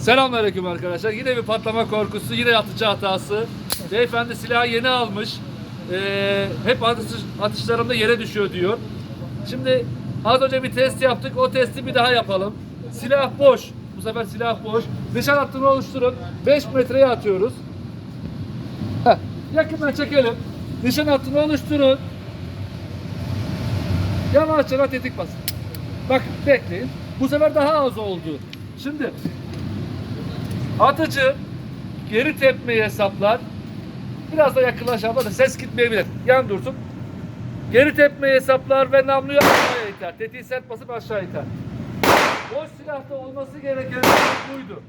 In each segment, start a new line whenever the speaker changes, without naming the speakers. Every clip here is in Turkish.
Selamünaleyküm arkadaşlar. Yine bir patlama korkusu, yine atıcı hatası. Beyefendi silahı yeni almış. Ee, hep atış, atışlarımda yere düşüyor diyor. Şimdi az önce bir test yaptık. O testi bir daha yapalım. Silah boş. Bu sefer silah boş. Nişan hattını oluşturun. 5 metreye atıyoruz. Heh, yakından çekelim. Nişan hattını oluşturun. Yavaşça tetik basın. Bakın bekleyin. Bu sefer daha az oldu. Şimdi atıcı geri tepmeyi hesaplar. Biraz da yakınlaşalım da ses gitmeyebilir. Yan dursun. Geri tepmeyi hesaplar ve namluyu aşağıya iter. Tetiği sert basıp aşağı iter. Boş silahta olması gereken şey buydu.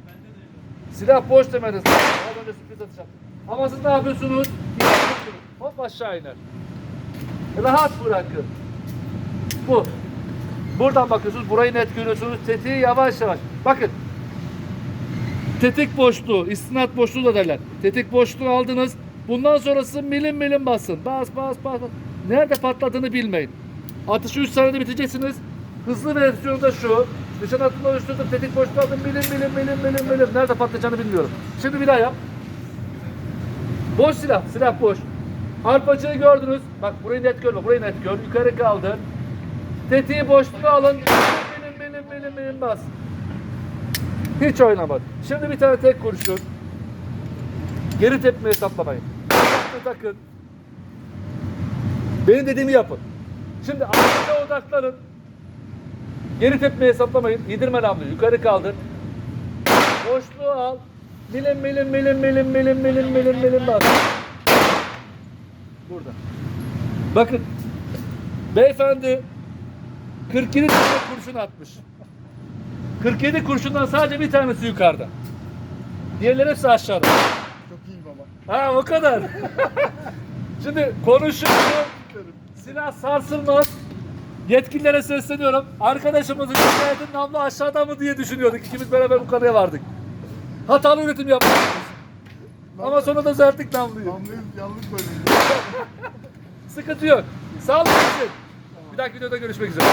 Silah boş demediniz. Az önce sürpriz atacağım. Ama siz ne? Yapıyorsunuz. Hop aşağı iner. Rahat bırakın. Bu. Buradan bakıyorsunuz. Burayı net görüyorsunuz. Tetiği yavaş yavaş. Bakın. Tetik boşluğu, istinat boşluğu da derler. Tetik boşluğu aldınız. Bundan sonrası milim milim basın. Bas bas bas. bas. Nerede patladığını bilmeyin. Atışı 3 saniyede biteceksiniz. Hızlı versiyonu da şu. Nişan hattında oluşturdum. Tetik boşluğu aldım. Milim milim milim milim milim. Nerede patlayacağını bilmiyorum. Şimdi bir daha yap. Boş silah. Silah boş. Arpacığı gördünüz. Bak burayı net görme. Burayı net gör. Yukarı kaldır. Tetiği boşluğa alın. Milim milim milim milim bas. Hiç oynamadı. Şimdi bir tane tek kurşun. Geri tepme hesaplamayın. Takın. Benim dediğimi yapın. Şimdi arkaya odaklanın. Geri tepme hesaplamayın. İndirme namluyu. Yukarı kaldır. Boşluğu al. Milim milim milim milim milim milim milim milim bas. Burada. Bakın. Beyefendi 47 tane kurşun atmış. 47 kurşundan sadece bir tanesi yukarıda. Diğerleri hepsi aşağıda.
Çok iyi baba.
Ha o kadar. Şimdi konuşuyor. Silah sarsılmaz. Yetkililere sesleniyorum. Arkadaşımızın şikayetin namlu aşağıda mı diye düşünüyorduk. İkimiz beraber bu kanıya vardık. Hatalı üretim yaptık. Ama sonra da düzelttik namluyu.
Namluyu yanlış koydum.
Sıkıntı yok. Sağ olun. Bir dahaki videoda görüşmek üzere.